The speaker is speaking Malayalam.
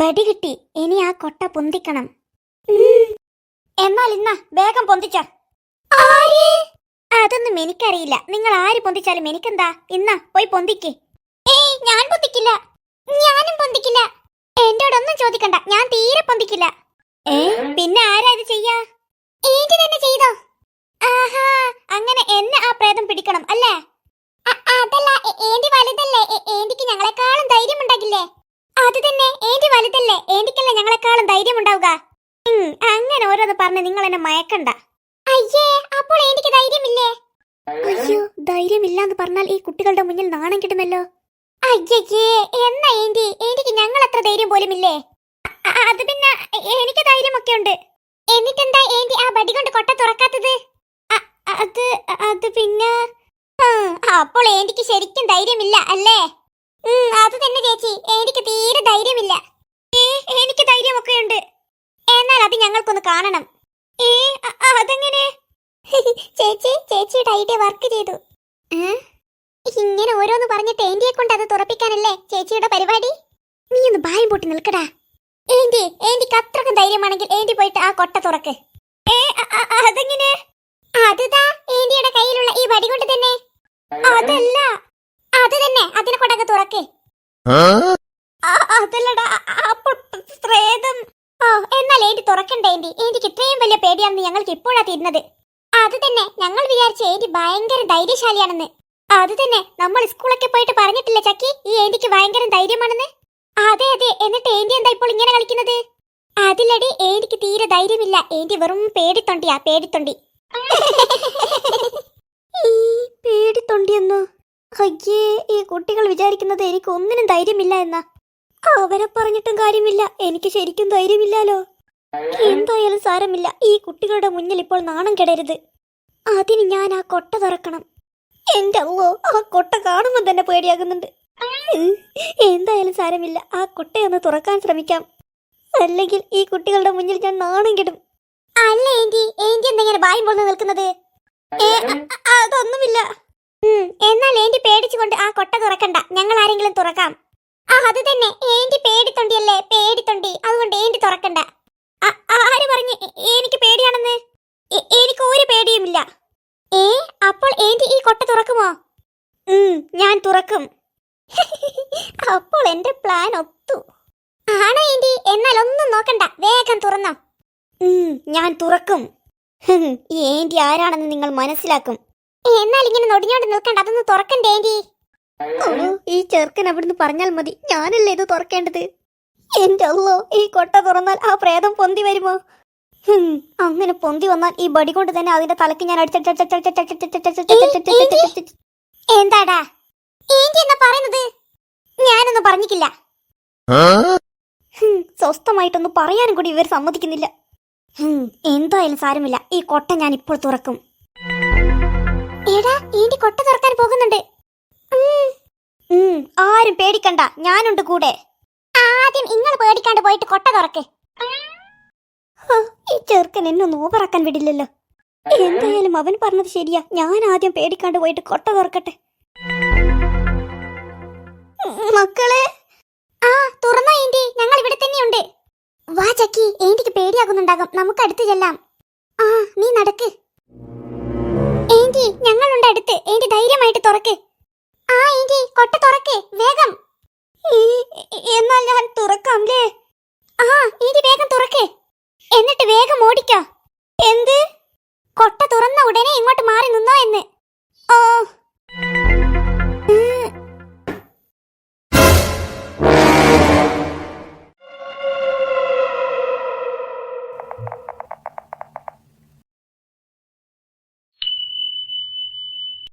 ബടി കിട്ടി. ഇനി ആ കൊട്ട പൊന്തിക്കണം. എന്നാൽ ഇന്ന വേഗം പൊന്തിച്ച. അതൊന്നും എനിക്കറിയില്ല. നിങ്ങൾ ആര് പൊന്തിച്ചാലും എനിക്കെന്താ? ഇന്ന പോയി പൊന്തിക്ക്. ഏയ് ഞാൻ പൊന്തിക്കില്ല. ഞാനും പൊന്തിക്കില്ല. എന്റോടൊന്നും ചോദിക്കണ്ട. ഞാൻ തീരെ പൊന്തിക്കില്ല. ഏ പിന്നെ ആരാ ഇത് ചെയ്യാ? ഏന്റി തന്നെ ചെയ്തോ? ആഹാ അങ്ങനെ എന്നെ ആ പ്രേതം പിടിക്കണം അല്ലേ? അതല്ല ഏണ്ടി ഏന്റി വലുതല്ലേ ഏണ്ടിക്ക് ഏന്റിക്ക് ഞങ്ങളെക്കാളും ധൈര്യം ഉണ്ടാകില്ലേ അത് തന്നെ. ഏന്റി വലുതല്ലേ. ഏന്റിക്കല്ലേ ഞങ്ങളെക്കാളും ധൈര്യം ഉണ്ടാവുക അങ്ങനെ ഓരോന്ന് പറഞ്ഞ് നിങ്ങൾ എന്നെ മയക്കണ്ട. അയ്യേ അപ്പോൾ ഏന്റിക്ക് ധൈര്യമില്ലേ? അയ്യോ ധൈര്യമില്ലാന്ന് പറഞ്ഞാൽ ഈ കുട്ടികളുടെ മുന്നിൽ നാണം കിട്ടുമല്ലോ. അയ്യേ എന്നാ ഏന്റി? ഏന്റിക്ക് ഞങ്ങൾ അത്ര ധൈര്യം പോലുമില്ലേ? അത് പിന്നെ എനിക്ക് ധൈര്യമൊക്കെ ഉണ്ട്. എന്നിട്ടെന്താ ഏന്റി ആ ബടി കൊണ്ട് കൊട്ട തുറക്കാത്തത്? അത് അത് പിന്നെ? അപ്പോൾ ഏന്റിക്ക് ശരിക്കും ധൈര്യമില്ല അല്ലേ? അത് തന്നെ ചേച്ചി. എനിക്ക് തീരെ ധൈര്യമില്ല. എനിക്ക് ധൈര്യമൊക്കെ ഉണ്ട്. എന്നാൽ അത് ഞങ്ങൾക്കൊന്ന് കാണണം. ഏ അതെങ്ങനെ? ചേച്ചി ചേച്ചിയുടെ ഐഡിയ വർക്ക് ചെയ്തു. ഇങ്ങനെ ഓരോന്ന് പറഞ്ഞിട്ട് ഏന്റിയെ കൊണ്ട് അത് തുറപ്പിക്കാനല്ലേ ചേച്ചിയുടെ പരിപാടി? നീ ഒന്ന് ഭയം പൊട്ടി നിൽക്കടാ. ഏന്റി ഏന്റിക്ക് അത്രക്കും ധൈര്യമാണെങ്കിൽ ഏന്റി പോയിട്ട് ആ കൊട്ട തുറക്ക്. ഏ അതെങ്ങനെ? അതുതാ ഏന്റിയുടെ കയ്യിലുള്ള ഈ വടി കൊണ്ട് തന്നെ. അതല്ല. അത് തന്നെ അതിനെ കൊണ്ടൊക്കെ തുറക്കേ. അതല്ലടാ പ്രേതം. ഓ എന്നാൽ ഏന്റി തുറക്കണ്ട ഏന്റി ഏന്റിക്ക് ഇത്രയും വലിയ പേടിയാണെന്ന് ഞങ്ങൾക്ക് ഇപ്പോഴാ തീരുന്നത്. അത് തന്നെ ഞങ്ങൾ വിചാരിച്ച ഏന്റി ഭയങ്കര ധൈര്യശാലിയാണെന്ന്. അത് തന്നെ നമ്മൾ സ്കൂളൊക്കെ പോയിട്ട് പറഞ്ഞിട്ടില്ലേ ചക്കി ഈ ഏന്റിക്ക് ഭയങ്കര ധൈര്യമാണെന്ന്? അതെ അതെ എന്നിട്ട് ഏന്റി എന്താ ഇപ്പോൾ ഇങ്ങനെ കളിക്കുന്നത്? അതിലടി ഏന്റിക്ക് തീരെ ധൈര്യമില്ല. ഏന്റി വെറും പേടിത്തൊണ്ടിയാ പേടിത്തൊണ്ടി. അയ്യേ ഈ കുട്ടികൾ വിചാരിക്കുന്നത് എനിക്ക് ഒന്നിനും ധൈര്യമില്ല എന്നാ. അവരെ പറഞ്ഞിട്ടും കാര്യമില്ല. എനിക്ക് ശരിക്കും ധൈര്യമില്ലല്ലോ എന്തായാലും സാരമില്ല. ഈ കുട്ടികളുടെ മുന്നിൽ ഇപ്പോൾ നാണം കെടരുത്. അതിന് ഞാൻ ആ കൊട്ട തുറക്കണം. എന്റെ അല്ലോ ആ കൊട്ട കാണുമ്പോൾ തന്നെ പേടിയാകുന്നുണ്ട്. എന്തായാലും സാരമില്ല. ആ കൊട്ടയൊന്ന് തുറക്കാൻ ശ്രമിക്കാം. അല്ലെങ്കിൽ ഈ കുട്ടികളുടെ മുന്നിൽ ഞാൻ നാണം കെടും. അല്ല ഏന്റി ഏന്റി എന്തെങ്കിലും ബായും പോന്ന് നിൽക്കുന്നത്? ഏ, അതൊന്നുമില്ല. എന്നാൽ ഏന്റി പേടിച്ചുകൊണ്ട് ആ കൊട്ട തുറക്കണ്ട. ഞങ്ങൾ ആരെങ്കിലും തുറക്കാം. ആ അത് തന്നെ. ഏന്റി പേടിത്തൊണ്ടിയല്ലേ? പേടിത്തൊണ്ടി. അതുകൊണ്ട് ഏന്റി തുറക്കണ്ട. ആര് പറഞ്ഞു? എനിക്ക് പേടിയാണെന്ന്? എനിക്ക് ഒരു പേടിയുമില്ല. ഏ അപ്പോൾ ഏന്റി ഈ കൊട്ട തുറക്കുമോ? ഞാൻ തുറക്കും. അപ്പോൾ എന്റെ പ്ലാൻ ഒത്തു. ആണോ ഏന്റി എന്നാൽ ഒന്നും നോക്കണ്ട. വേഗം തുറന്നോ. ഞാൻ തുറക്കും. ഏന്റി ആരാണെന്ന് നിങ്ങൾ മനസ്സിലാക്കും. എന്നാൽ ഇങ്ങനെ നൊടിഞ്ഞോണ്ട് നിൽക്കണ്ട അതൊന്ന് തുറക്കണ്ടേ ഈ ചെറുക്കൻ അവിടുന്ന് പറഞ്ഞാൽ മതി ഞാനല്ലേ ഇത് തുറക്കേണ്ടത് എന്റെ അല്ലോ ഈ കൊട്ട തുറന്നാൽ ആ പ്രേതം പൊന്തി വരുമോ അങ്ങനെ പൊന്തി വന്നാൽ ഈ ബടി കൊണ്ട് തന്നെ അതിന്റെ തലക്ക് ഞാൻ എന്താടാ ഏന്റി പറയുന്നത് ഞാനൊന്നും പറഞ്ഞിട്ടില്ല സ്വസ്ഥമായിട്ടൊന്നും പറയാനും കൂടി ഇവർ സമ്മതിക്കുന്നില്ല എന്തായാലും സാരമില്ല ഈ കൊട്ട ഞാൻ ഇപ്പോൾ തുറക്കും എടാ ഏന്റി കൊട്ട തുറക്കാൻ പോകുന്നുണ്ട്. ആരും പേടിക്കണ്ട ഞാനുണ്ട് കൂടെ. ആദ്യം നിങ്ങൾ പേടിക്കാണ്ട് പോയിട്ട് കൊട്ട തുറക്ക്. ഈ ചെറുക്കൻ എന്നെ ഒന്ന് വിടില്ലല്ലോ. എന്തായാലും അവൻ പറഞ്ഞത് ശരിയാ. ഞാൻ ആദ്യം പേടിക്കാണ്ട് പോയിട്ട് കൊട്ട തുറക്കട്ടെ. മക്കളെ. ആ തുറന്നോ ഏന്റി ഞങ്ങൾ ഇവിടെ തന്നെയുണ്ട്. വാ ചക്കി. ഏന്റിക്ക് പേടിയാകുന്നുണ്ടാകും. നമുക്ക് അടുത്ത് ചെല്ലാം. ആ നീ നടക്ക്. തുറക്ക് വേഗം. എന്നാൽ ഞാൻ തുറക്കാം ലേ ആ ഇനി വേഗം തുറക്കേ. എന്നിട്ട് വേഗം ഓടിക്കോ. എന്ത്? കൊട്ട തുറന്ന ഉടനെ ഇങ്ങോട്ട് മാറി നിന്നോ എന്ന്.